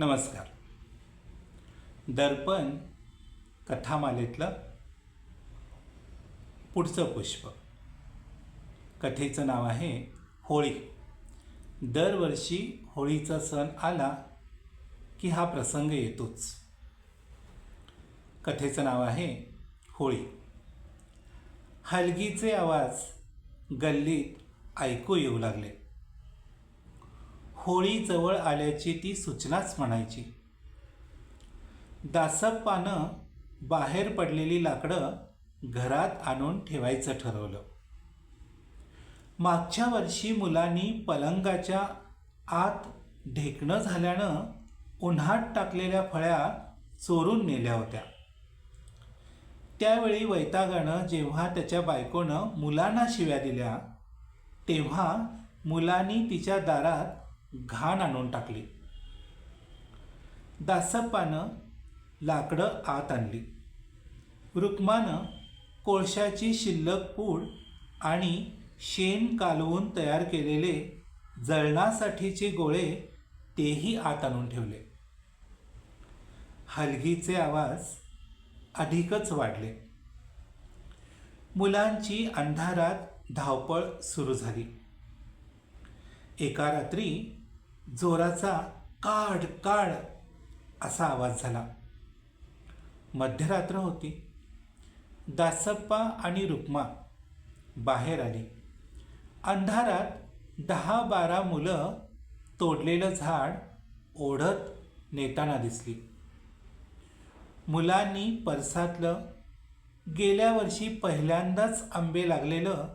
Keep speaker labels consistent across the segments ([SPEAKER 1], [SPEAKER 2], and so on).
[SPEAKER 1] नमस्कार. दर्पण कथामालेतलं पुढचं पुष्प. कथेचं नाव आहे होळी. दरवर्षी होळीचा सण आला की हा प्रसंग येतोच. कथेचं नाव आहे होळी. हलगीचे आवाज गल्लीत ऐकू येऊ लागले. होळी जवळ आल्याची ती सूचनाच म्हणायची. दासप्पानं बाहेर पडलेली लाकडं घरात आणून ठेवायचं ठरवलं. मागच्या वर्षी मुलांनी पलंगाच्या आत ढेकणं झाल्यानं उन्हात टाकलेल्या फळ्या चोरून नेल्या होत्या. त्यावेळी वैतागानं जेव्हा त्याच्या बायकोनं मुलांना शिव्या दिल्या तेव्हा मुलांनी तिच्या दारात घाण आणून टाकली. दासप्पानं लाकडं आत आणली. रुक्मानं कोळशाची शिल्लक पूड आणि शेण कालवून तयार केलेले जळणासाठीचे गोळे तेही आत आणून ठेवले. हलगीचे आवाज अधिकच वाढले. मुलांची अंधारात धावपळ सुरू झाली. एका रात्री जोराचा काढ काढ असा आवाज झाला. मध्यरात्र होती. दासप्पा आणि रुक्मा बाहेर आली. अंधारात दहा बारा मुलं तोडलेलं झाड ओढत नेताना दिसली. मुलांनी परसातलं. गेल्या वर्षी पहिल्यांदाच आंबे लागलेलं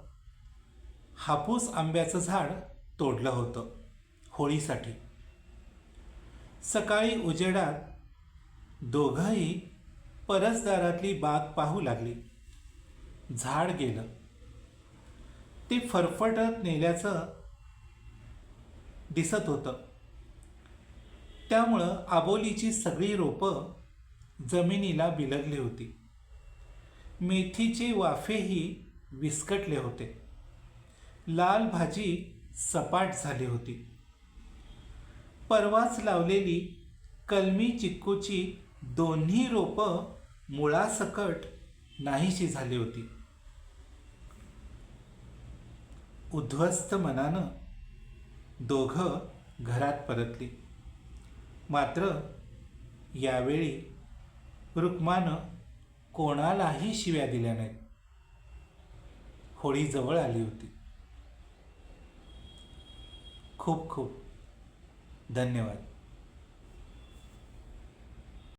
[SPEAKER 1] हापूस आंब्याचं झाड तोडलं होतं. होळीसाठी. सकाळी उजेडात दोघंही परसदारातली बाग पाहू लागली. झाड गेलं. ते फरफटत नेल्याचं दिसत होतं. त्यामुळं आबोलीची सगळी रोपं जमिनीला बिलगली होती. मेथीचे वाफेही विस्कटले होते. लाल भाजी सपाट झाली होती. परवाच लावलेली कलमी चिक्कूची दोन्ही रोपं मुळासकट नाहीशी झाली होती. उद्ध्वस्त मनानं दोघं घरात परतली. मात्र यावेळी रुक्मानं कोणालाही शिव्या दिल्या नाहीत. होळी जवळ आली होती. खूप खूप धन्यवाद.